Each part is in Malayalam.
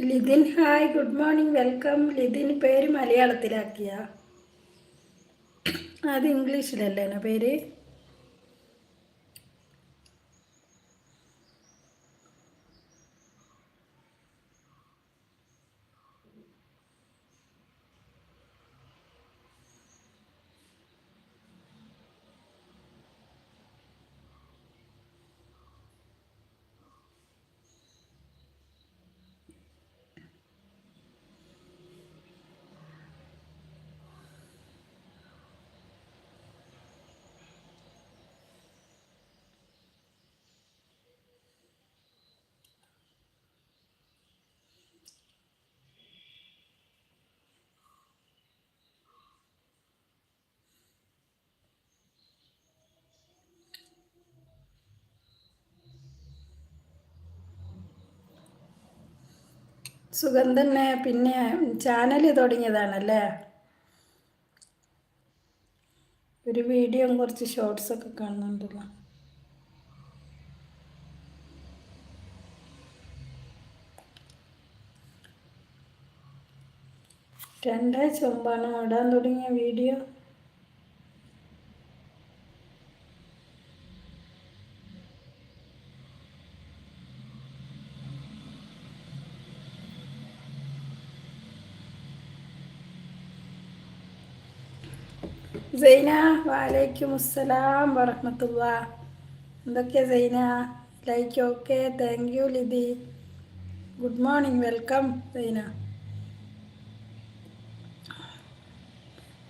Lithin hi good morning welcome. Lithin പേര് മലയാളത്തിലാക്കിയ. അത് ഇംഗ്ലീഷിലല്ലേ പേര്? സുഖം തന്നെ. പിന്നെ ചാനൽ തുടങ്ങിയതാണല്ലേ? ഒരു വീഡിയോ കുറച്ച് ഷോർട്സ് ഒക്കെ കാണുന്നുണ്ടല്ലോ. രണ്ടാഴ്ച മുമ്പാണ് ഓടാൻ തുടങ്ങിയ വീഡിയോ സൈന വാലൈക്കും അസ്സലാം വറഹമത്തുള്ള. എന്തൊക്കെയാ Saina? Like okay thank you Lithi good morning welcome Saina.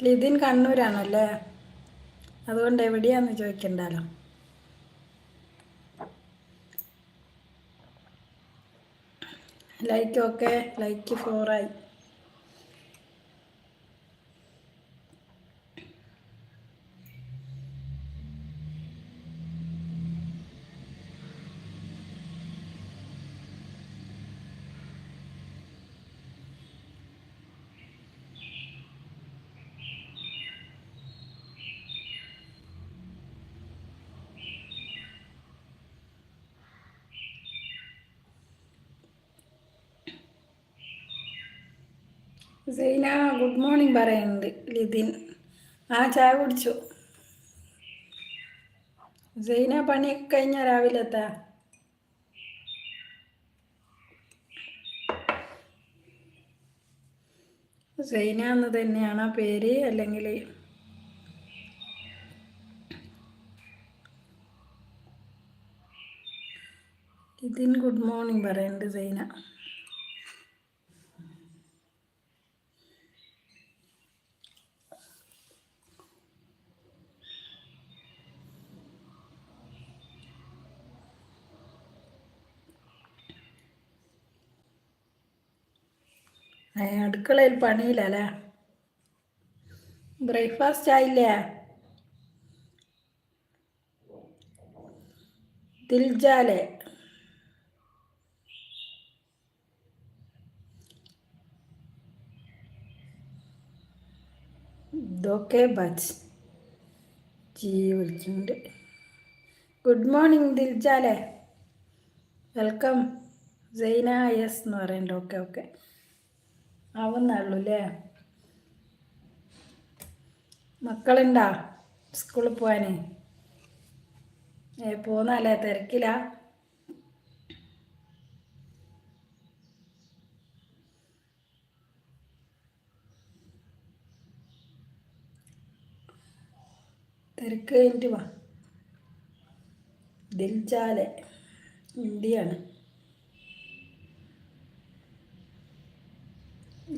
Lithin കണ്ണൂരാണല്ലേ? അതുകൊണ്ട് എവിടെയാന്ന് ചോദിക്കണ്ടല്ലോ? ലൈക്ക് ഓക്കെ ലൈക്ക് ഫോറായി സൈന ഗുഡ് മോർണിംഗ് പറയുന്നുണ്ട് ലിതിൻ. ആ ചായ കുടിച്ചു? സൈന പണിയൊക്കെ കഴിഞ്ഞ എത്താ സൈന എന്ന് തന്നെയാണ് ആ പേര് അല്ലെങ്കിൽ ലിതിൻ ഗുഡ് മോർണിംഗ് പറയുന്നുണ്ട് സൈന അടുക്കളയിൽ പണിയില്ലല്ലേ? ബ്രേക്ക്ഫാസ്റ്റ് ആയില്ലേ? ദിൽജാലെ. ഇതൊക്കെ ബച്ച് ജീ വിളിക്കുന്നുണ്ട് good morning Diljale. Welcome Saina yes എന്ന് പറയുന്നുണ്ട്. ഓക്കെ ഓക്കെ ആവുന്നുള്ളൂ അല്ലേ മക്കളുണ്ടാ സ്കൂളിൽ പോവാന്? ഏ പോന്നല്ലേ തിരക്കില്ല തിരക്ക് കഴിഞ്ഞിട്ട് വാ. ദിൽജാലെ ഇന്ത്യയാണ്.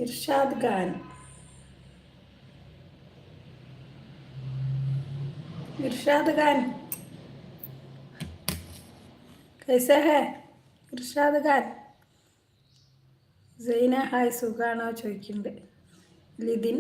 ഇർഷാദ് ഖാൻ ഇർഷാദ് ഖാൻ कैसे है ഇർഷാദ് ഖാൻ സൈന ഹായ് സുഖാണോ ചോദിക്കുന്നുണ്ട് ലിതിൻ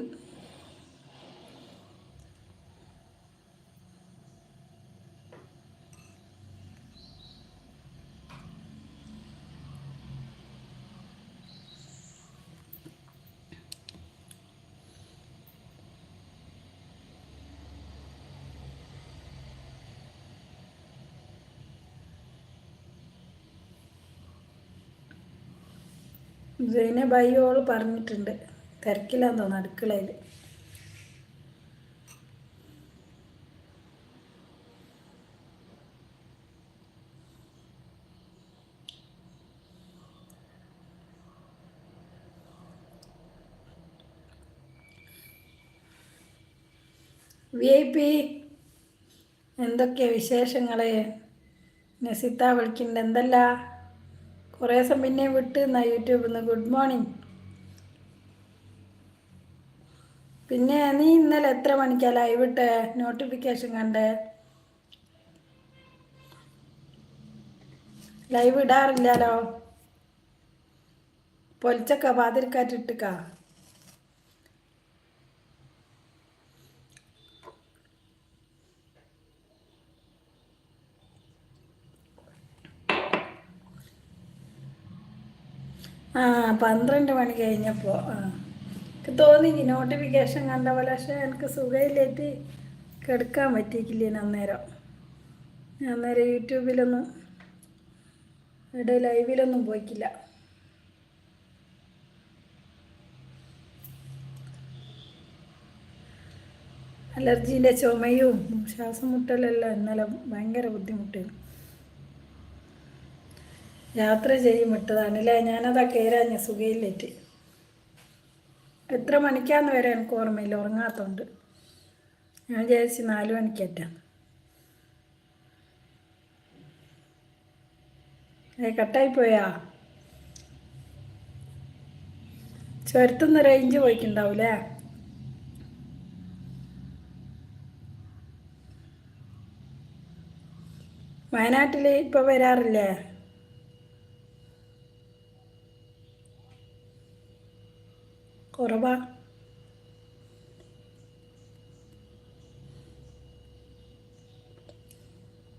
ജൈന ബൈയോൾ പറഞ്ഞിട്ടുണ്ട്. തിരക്കില്ലാന്ന് തോന്നുന്നു അടുക്കളയിൽ വി ഐ പി എന്തൊക്കെയാ വിശേഷങ്ങൾ നസിത്ത വിളിക്കുന്നുണ്ട്. എന്തല്ല? കുറേ ദിവസം പിന്നെ വിട്ട് എന്നാ യൂട്യൂബിൽ നിന്ന് ഗുഡ് മോർണിംഗ് പിന്നെ നീ ഇന്നലെ എത്ര മണിക്കാ ലൈവ് ഇട്ട്? നോട്ടിഫിക്കേഷൻ കണ്ടേ? ലൈവ് ഇടാറില്ലല്ലോ. പൊലിച്ചക്ക പാതിരിക്കാറ്റിട്ടുക്കാ ആ പന്ത്രണ്ട് മണി കഴിഞ്ഞപ്പോൾ എനിക്ക് തോന്നി നോട്ടിഫിക്കേഷൻ കണ്ട പോലെ പക്ഷേ എനിക്ക് സുഖയിലേറ്റി കിടക്കാൻ പറ്റിയിട്ടില്ല അന്നേരം. അന്നേരം യൂട്യൂബിലൊന്നും ഇവിടെ ലൈവിലൊന്നും പോയിക്കില്ല അലർജീന്റെ ചുമയും ശ്വാസം മുട്ടലെല്ലാം ഇന്നലെ ഭയങ്കര ബുദ്ധിമുട്ടായിരുന്നു. യാത്ര ചെയ്യും വിട്ടതാണ്. അല്ലേ ഞാനതാ കയറാഞ്ഞ സുഖയില്ലേറ്റ്. എത്ര മണിക്കാന്ന് വരെ എനിക്ക് ഓർമ്മയില്ല ഉറങ്ങാത്തോണ്ട്. ഞാൻ വിചാരിച്ച് നാല് മണിക്കേറ്റാ ഏ കട്ടായി പോയാ? ചുരത്തുന്ന റേഞ്ച് പോയിട്ടുണ്ടാവൂലേ വയനാട്ടിൽ ഇപ്പോൾ വരാറില്ലേ? കുറവാ.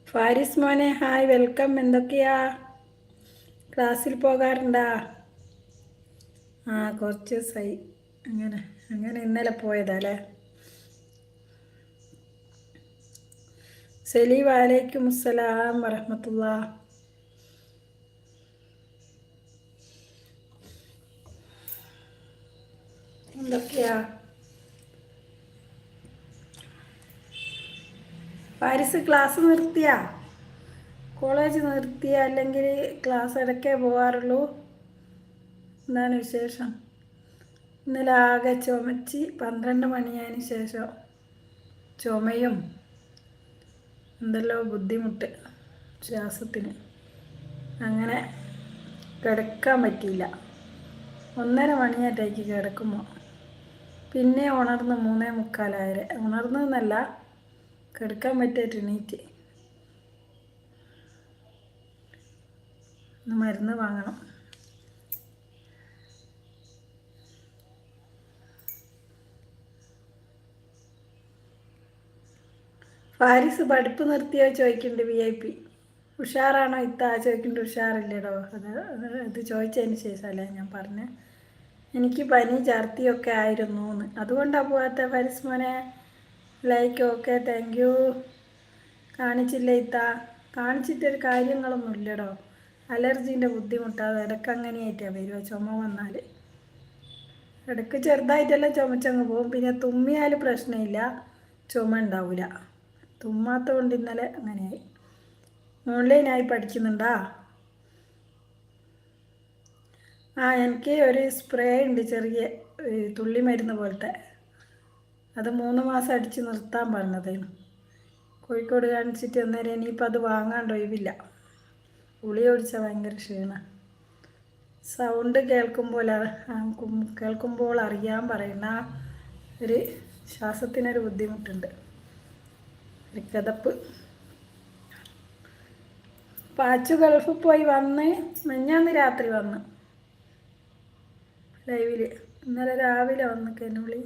ഫാരിസ് മോനെ ഹായ് വെൽക്കം. എന്തൊക്കെയാ? ക്ലാസ്സിൽ പോകാറുണ്ടാ? ആ കുറച്ച് ദിവസമായി അങ്ങനെ അങ്ങനെ ഇന്നലെ പോയതല്ലേ? സലീം വാലേക്കും അസ്സലാം വറഹമത്തുള്ള. എന്തൊക്കെയാ? Paris class നിർത്തിയാ? കോളേജ് നിർത്തിയ അല്ലെങ്കിൽ ക്ലാസ് ഇടയ്ക്കേ പോകാറുള്ളൂ എന്താണ് വിശേഷം? ഇന്നലെ ആകെ ചുമച്ച് പന്ത്രണ്ട് മണിയായതിന് ശേഷം ചുമയും എന്തല്ലോ ബുദ്ധിമുട്ട് ശ്വാസത്തിന്. അങ്ങനെ കിടക്കാൻ പറ്റിയില്ല. ഒന്നര മണിയായിട്ടേക്ക് കിടക്കുമ്പോൾ. പിന്നെ ഉണർന്ന് മൂന്നേ മുക്കാലായരെ ഉണർന്നല്ല കിടക്കാൻ പറ്റിയിട്ട് എണീറ്റ്. മരുന്ന് വാങ്ങണം. ഫാരിസ് പഠിപ്പ് നിർത്തിയോ ചോദിക്കുന്നുണ്ട് വി ഐ പി. ഉഷാറാണോ ഇത്ത? ചോദിക്കുന്നുണ്ട് ഉഷാറില്ലേടോ? അത് ഇത് ചോദിച്ചതിന് ശേഷമല്ലേ ഞാൻ പറഞ്ഞ. എനിക്ക് പനി ഛർദിയൊക്കെ ആയിരുന്നു എന്ന് അതുകൊണ്ടാണ് പോവാത്ത ഫാരിസ് മോനെ. ലൈക്ക് ഓക്കെ താങ്ക് യു കാണിച്ചില്ല ഇത്ത? കാണിച്ചിട്ടൊരു കാര്യങ്ങളൊന്നും ഇല്ലടോ. അലർജീന്റെ ബുദ്ധിമുട്ടാതെ ഇടയ്ക്ക് അങ്ങനെയായിട്ടാണ് വരുക ചുമ വന്നാൽ ഇടയ്ക്ക് ചെറുതായിട്ടല്ല ചുമച്ചങ്ങ് പോകും. പിന്നെ തുമ്മിയാൽ പ്രശ്നമില്ല. ചുമ ഉണ്ടാവില്ല തുമ്മാത്ത കൊണ്ട് ഇന്നലെ അങ്ങനെയായി. ഓൺലൈനായി പഠിക്കുന്നുണ്ടാ? ആ എനിക്ക് ഒരു സ്പ്രേ ഉണ്ട് ചെറിയ തുള്ളി മരുന്ന് പോലത്തെ. അത് മൂന്ന് മാസം അടിച്ച് നിർത്താൻ പറഞ്ഞതേനു കോഴിക്കോട് കാണിച്ചിട്ട് അന്നേരം ഇനിയിപ്പോൾ അത് വാങ്ങാണ്ട് ഒഴിവില്ല. ഉളി ഓടിച്ചാൽ ഭയങ്കര ക്ഷീണ. സൗണ്ട് കേൾക്കുമ്പോൾ കേൾക്കുമ്പോൾ അറിയാൻ പറയുന്ന ഒരു ശ്വാസത്തിനൊരു ബുദ്ധിമുട്ടുണ്ട്. ഒരു കിതപ്പ്. പാച്ചു ഗൾഫിൽ പോയി വന്ന് മിഞ്ഞാന്ന് രാത്രി വന്ന്. ലൈവിൽ ഇന്നലെ രാവിലെ വന്നിക്ക് എന്നെ വിളി.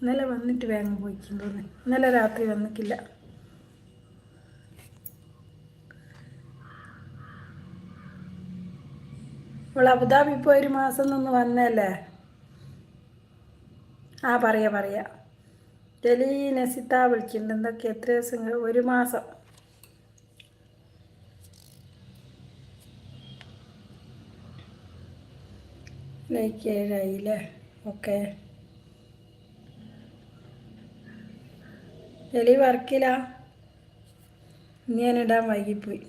ഇന്നലെ വന്നിട്ട് വേഗം പോയിക്കും തോന്നി ഇന്നലെ രാത്രി വന്നിക്കില്ല അവൾ അബുദാബി ഇപ്പോൾ ഒരു മാസം നിന്ന് വന്നല്ലേ? ആ പറയാ പറയാ. ഡൽഹി നസിത്ത വിളിക്കുന്നുണ്ട് എന്തൊക്കെ എത്ര ദിവസം ഒരു മാസം. ലൈക്ക് ഏഴായില്ലേ ഓക്കെ. എലി വർക്കില്ല ഇനി ഞാൻ ഇടാൻ വൈകിപ്പോയി.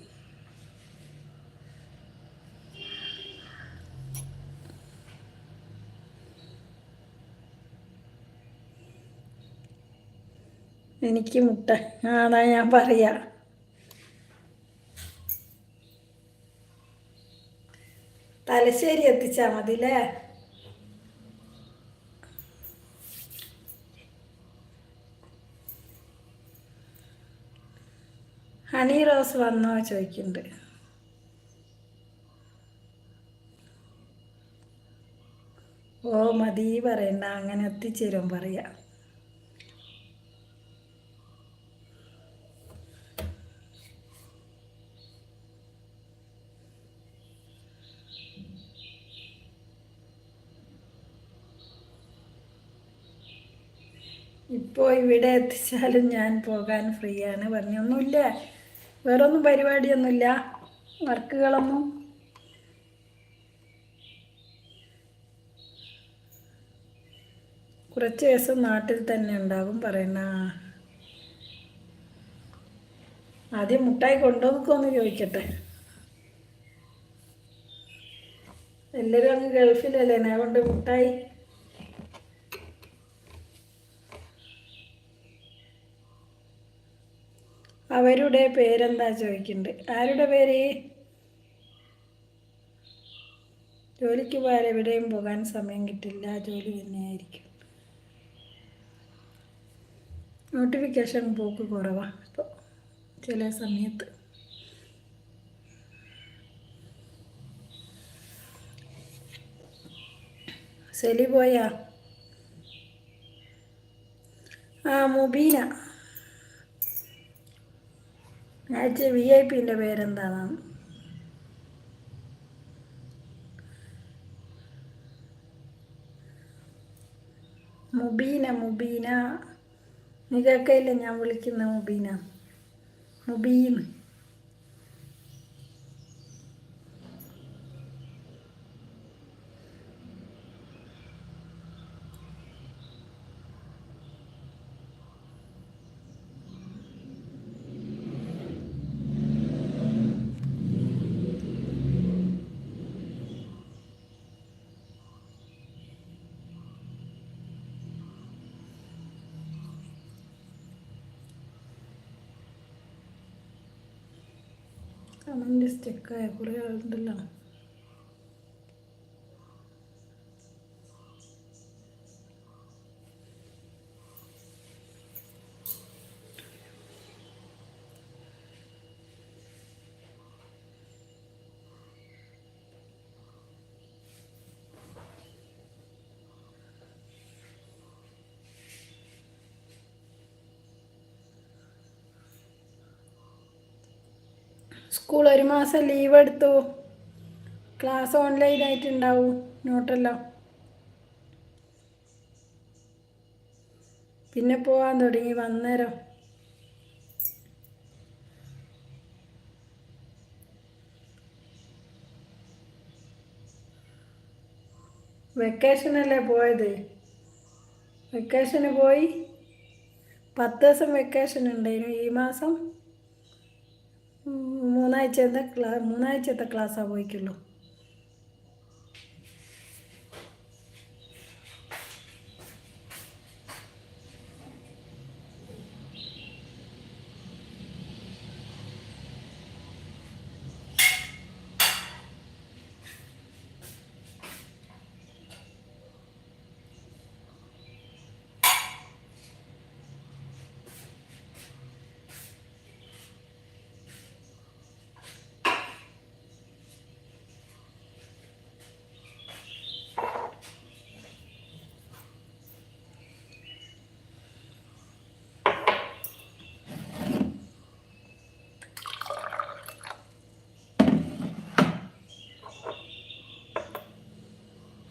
എനിക്ക് മുട്ട. ആ ഞാൻ പറയാ. തലശ്ശേരി എത്തിച്ചാൽ മതി അല്ലേ ഹണി റോസ് വന്നോ ചോദിക്കുന്നുണ്ട് ഓ മതി പറയണ്ട. അങ്ങനെ എത്തിച്ചേരും പറയാ. ഇപ്പോൾ ഇവിടെ എത്തിച്ചാലും ഞാൻ പോകാൻ ഫ്രീ ആണ്. പറഞ്ഞൊന്നുമില്ല വേറെ ഒന്നും പരിപാടിയൊന്നുമില്ല. വർക്കുകളൊന്നും. കുറച്ച് ദിവസം നാട്ടിൽ തന്നെ ഉണ്ടാകും പറയണ. ആദ്യം മുട്ടായി കൊണ്ടുവന്നൊന്ന് ചോദിക്കട്ടെ. എല്ലാവരും അങ്ങ് ഗൾഫിലല്ലേ? ഞാൻ കൊണ്ട് മുട്ടായി അവരുടെ പേരെന്താ ചോദിക്കുന്നുണ്ട് ആരുടെ പേര്? ജോലിക്ക് പോയാൽ എവിടെയും പോകാൻ സമയം കിട്ടില്ല. ജോലി തന്നെയായിരിക്കും. നോട്ടിഫിക്കേഷൻ പോക്ക് കുറവാണ് ഇപ്പോൾ ചില സമയത്ത്. സെലി പോയാ? ആ മുബീന. ഞാൻ വി ഐ പിന്റെ പേരെന്താണ്? മുബീന മുബീന. നിങ്ങൾക്കല്ലേ ഞാൻ വിളിക്കുന്ന മുബീന? മുബീൻ. കമന്റ് സ്റ്റെക്കായ കുറേ ആളുണ്ടല്ലോ. സ്കൂൾ ഒരു മാസം ലീവ് എടുത്തു. ക്ലാസ് ഓൺലൈൻ ആയിട്ടുണ്ടാവും. നോട്ടെല്ലാം പിന്നെ പോവാൻ തുടങ്ങി. വന്നേരം. വെക്കേഷനല്ലേ പോയത്? വെക്കേഷന് പോയി. പത്ത് ദിവസം വെക്കേഷൻ ഉണ്ടായിരുന്നു. ഈ മാസം മൂന്നാഴ്ചത്തെ ക്ലാ മൂന്നാഴ്ചത്തെ ക്ലാസ്സാണ് പോയിക്കുള്ളൂ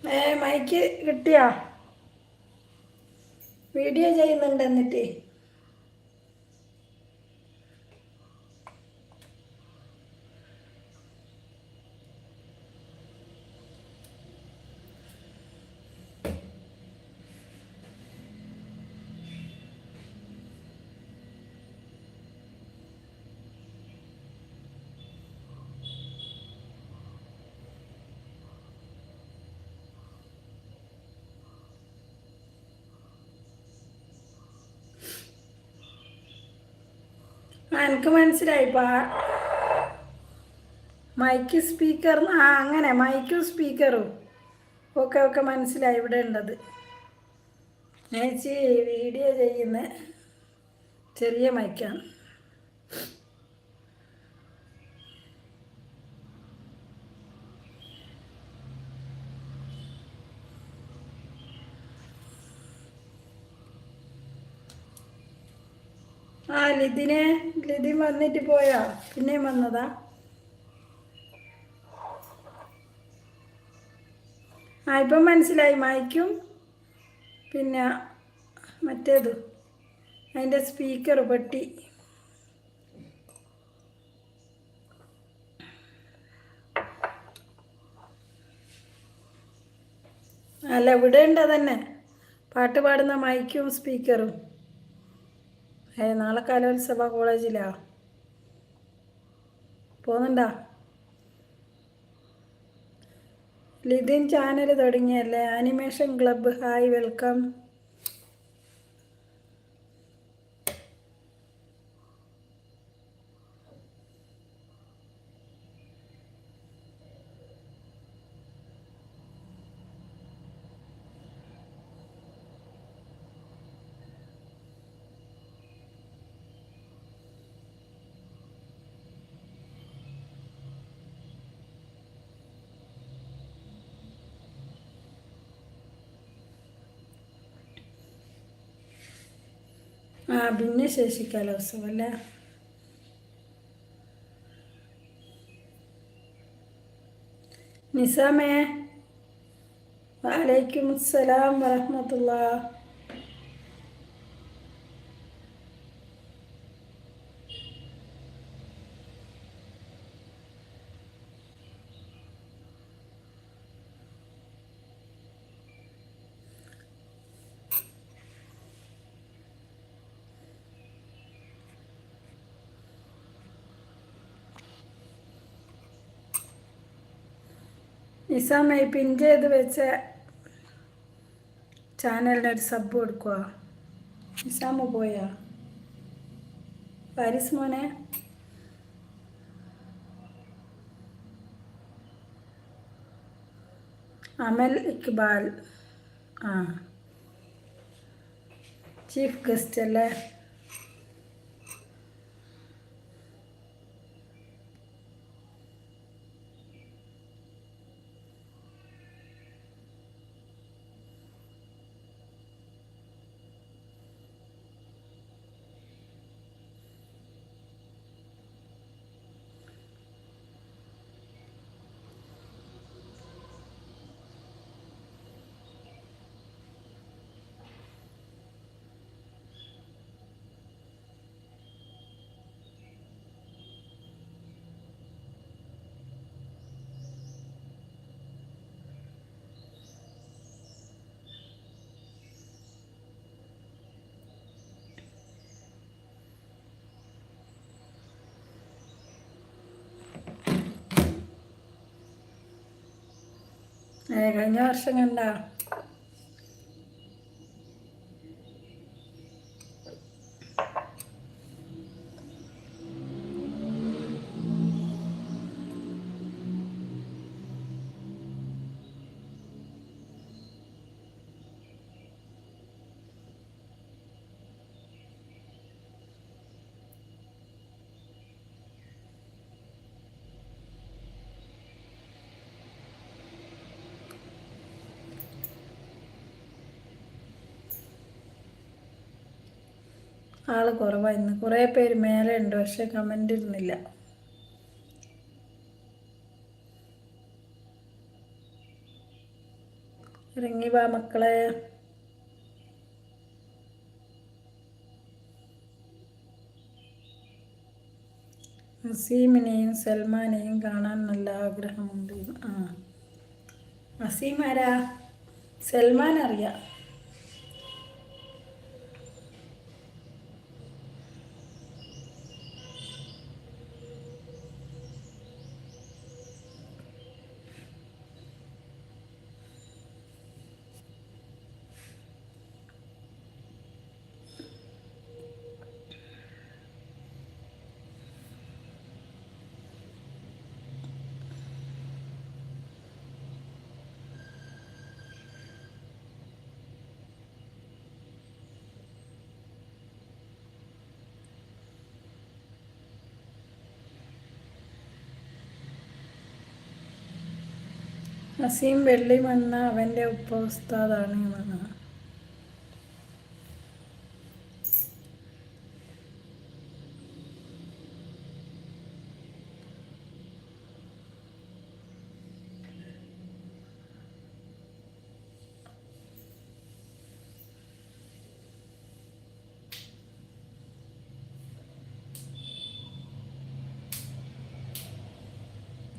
ഏ മൈക്ക് കിട്ടിയാ? വീഡിയോ ചെയ്യുന്നുണ്ട് എന്നിട്ട് എനിക്ക് മനസ്സിലായി. പാ മൈക്ക് സ്പീക്കർ ആ അങ്ങനെ മൈക്കും സ്പീക്കറും ഒക്കെ ഒക്കെ മനസ്സിലായി ഇവിടെ ഉള്ളത്. ചേച്ചി വീഡിയോ ചെയ്യുന്ന ചെറിയ മൈക്കാണ് ആ ലിതിനെ ലിതിൻ വന്നിട്ട് പോയോ. പിന്നെയും വന്നതാ. ആ ഇപ്പം മനസ്സിലായി. മൈക്കും പിന്നെ മറ്റേത്. അതിന്റെ സ്പീക്കർ പെട്ടി. അല്ല ഇവിടെ ഉണ്ട് തന്നെ. പാട്ട് പാടുന്ന മൈക്കും സ്പീക്കറും. ഏ നാളെ കലോത്സവ കോളേജിലാ. പോകുന്നുണ്ടാ Lithin channel തുടങ്ങിയല്ലേ? Animation club. Hi welcome. ആ ഭിന്നശേഷി കലോത്സവം അല്ലേ നിസാമേ വലൈക്കും അസ്സലാം വറഹമത്തുള്ള നിസാമേ പിൻ ചെയ്ത് വെച്ച ചാനലിന് ഒരു സബ് കൊടുക്കുക നിസാമ പോയാ പാരിസ് മോനെ അമൽ ഇക്ബാൽ ആ ചീഫ് ഗസ്റ്റ് അല്ലേ കഴിഞ്ഞ വർഷം കണ്ട? ആൾ കുറവായിരുന്നു കുറേ പേര് മേലെ ഉണ്ട് പക്ഷെ കമന്റ് ഇരുന്നില്ല ഇറങ്ങി വാ മക്കളെ. അസീമിനെയും സൽമാനെയും കാണാൻ നല്ല ആഗ്രഹമുണ്ട്. ആ. അസീമാരാ സൽമാൻ അറിയാം. അസീം വെള്ളിമണ്ണ അവന്റെ ഉപ്പ ഉസ്താദാണ് ഈ മണ്ണ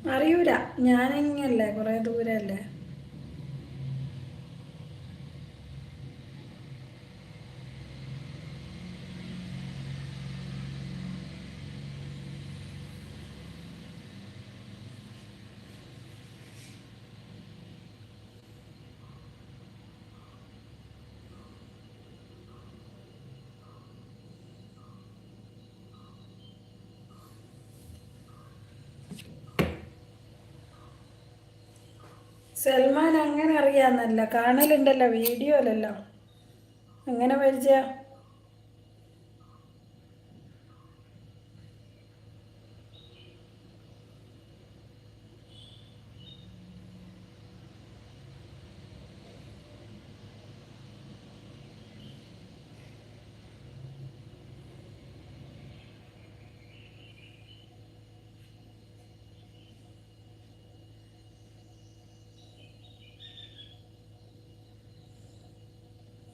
അറിയൂല. ഞാനെങ്ങല്ലേ കുറേ ദൂരല്ലേ സൽമാൻ അങ്ങനെ അറിയാന്നല്ല കാണലുണ്ടല്ലോ വീഡിയോ അല്ലല്ലോ എങ്ങനെ പരിചയ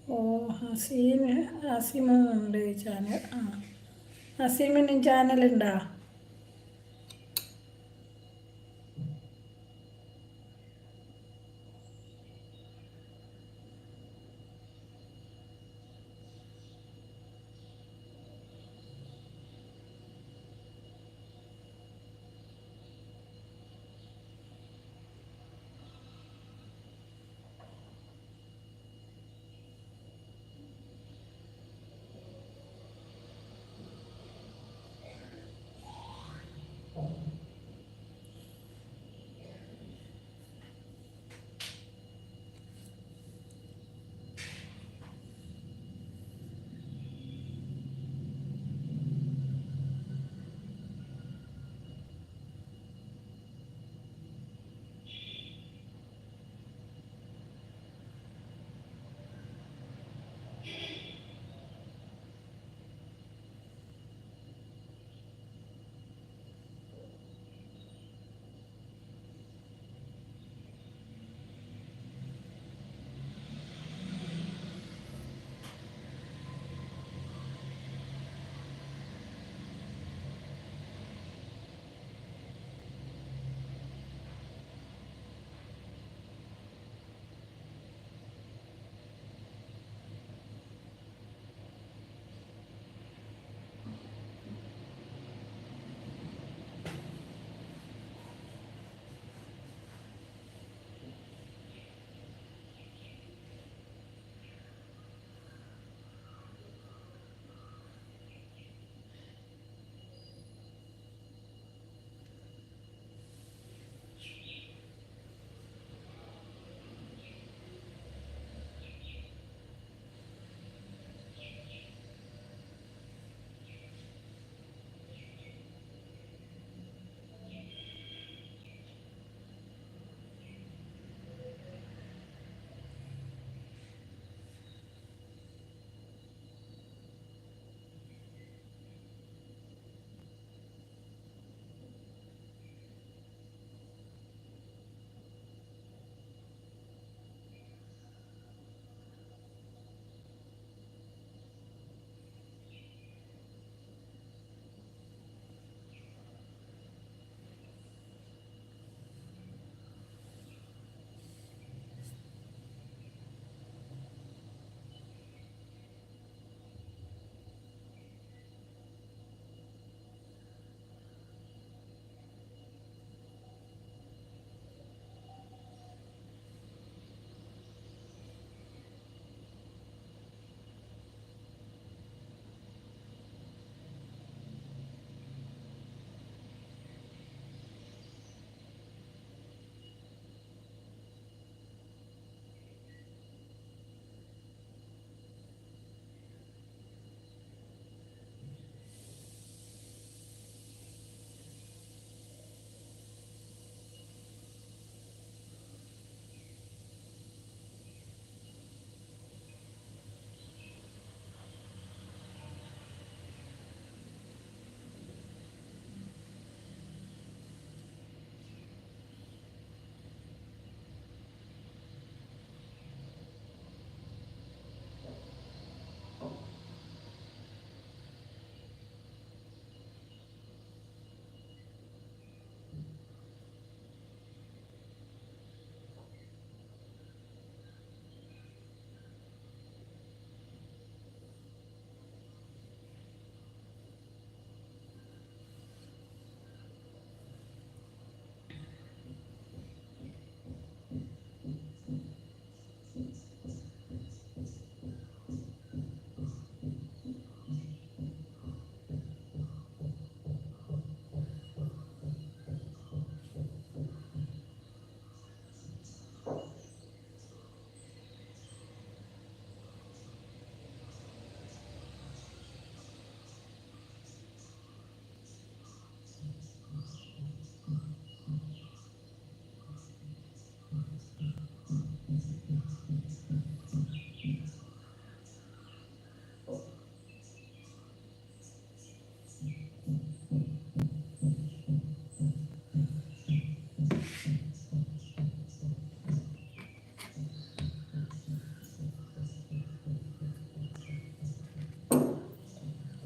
ഓ ഹസീന് അസീമുണ്ട് ചാനൽ. ആ. അസീമിന് ചാനലുണ്ടോ?